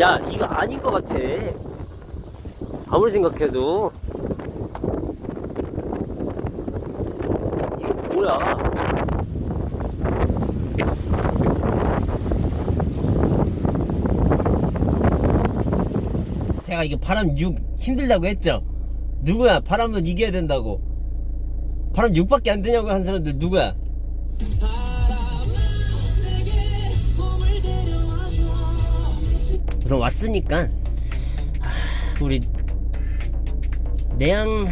야 이거 아닌 것 같아. 아무리 생각해도. 이거 뭐야? 제가 이거 바람 6 힘들다고 했죠? 누구야? 바람은 이겨야 된다고. 바람 6밖에 안 되냐고 한 사람들 누구야 우선 왔으니까 아, 우리 내양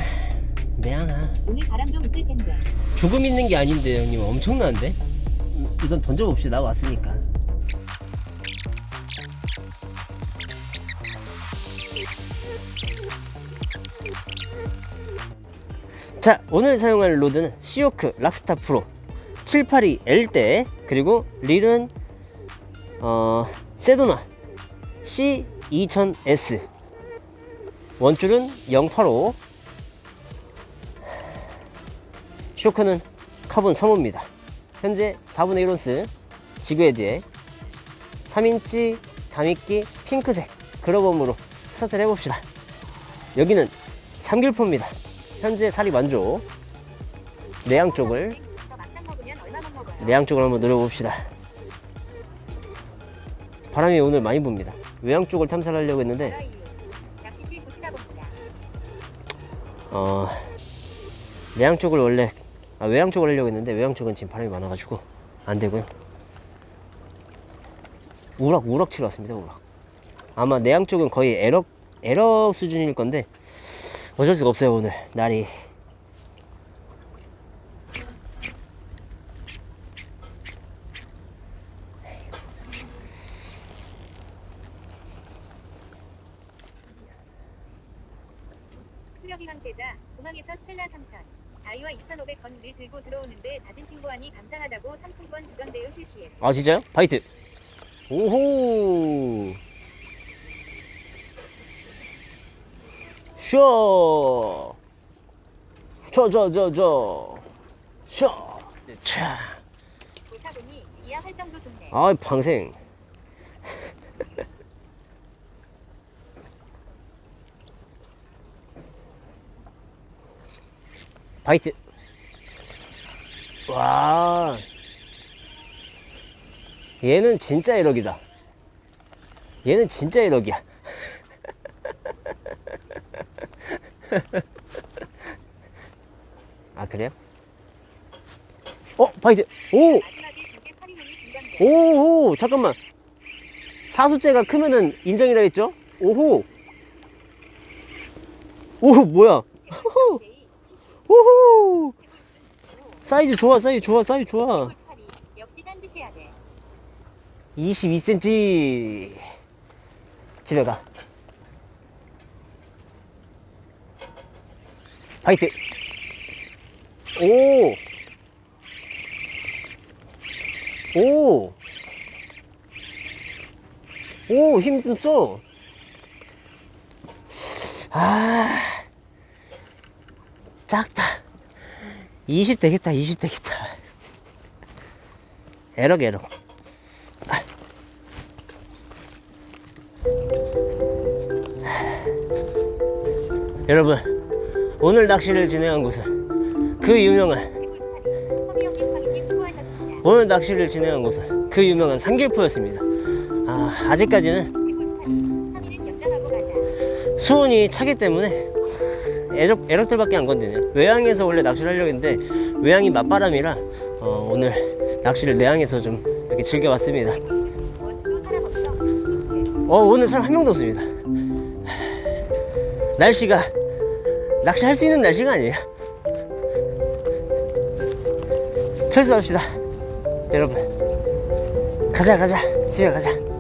내양아. 오늘 바람 좀 있을 텐데. 조금 있는 게 아닌데 형님. 엄청난데? 우선 던져봅시다 왔으니까. 자 오늘 사용할 로드는 시오크 락스타 프로 782L대 그리고 릴은 어, 세도나 C2000S 원줄은 085 쇼크는 카본 3호입니다. 현재 4분의 1온스 지그헤드에 3인치 다미끼 핑크색 그러범으로 스타트를 해봅시다. 여기는 삼길포입니다. 현재 살이 만족. 내양 쪽을? 내양 쪽을 한번 노려봅시다. 바람이 오늘 많이 붑니다. 외양 쪽을 탐사하려고 했는데. 어 내양 쪽을 원래 아, 외양 쪽을 하려고 했는데 외양 쪽은 지금 바람이 많아가지고 안 되고요. 우락 우락 치러 왔습니다. 우락. 아마 내양 쪽은 거의 에럭 에럭 수준일 건데 어쩔 수가 없어요 오늘 날이. 수력이 황태자, 공항에서 스텔라 3000. 다이와 2,500건을 들고 들어오는데 다진 친구하니 감사하다고 상품권 주던데요 휴시에. 아 진짜요? 바이트. 오호. 쇼. 저저저 저. 쇼. 차. 보니 이하 활성도 좋네. 아 방생. 바이트. 와. 얘는 진짜 1억이다. 얘는 진짜 1억이야. 아, 그래요? 어, 바이트. 오! 중간돼. 오호 잠깐만 사수째가 크면은 인정이라 했죠? 오호 오 뭐야 오호 사이즈 좋아 사이즈 좋아 사이즈 좋아 파리. 역시 딴짓해야 돼. 22cm 집에 가 화이트 오 오! 오, 힘 좀 써. 아, 작다. 20 되겠다, 20 되겠다. 에럭, 에럭. 여러분, 오늘 낚시를 진행한 곳은 그 유명한. 오늘 낚시를 진행한 곳은 그 유명한 상길포였습니다. 아, 아직까지는 3일은 연장하고 가자. 수온이 차기 때문에 애적, 애럭들밖에 안 건드네요. 외양에서 원래 낚시를 하려고 했는데 외양이 맞바람이라 어, 오늘 낚시를 내양에서 좀 이렇게 즐겨왔습니다. 어, 오늘 사람 한 명도 없습니다. 날씨가 낚시할 수 있는 날씨가 아니에요. 철수합시다. 여러분. 가자, 가자. 집에 가자.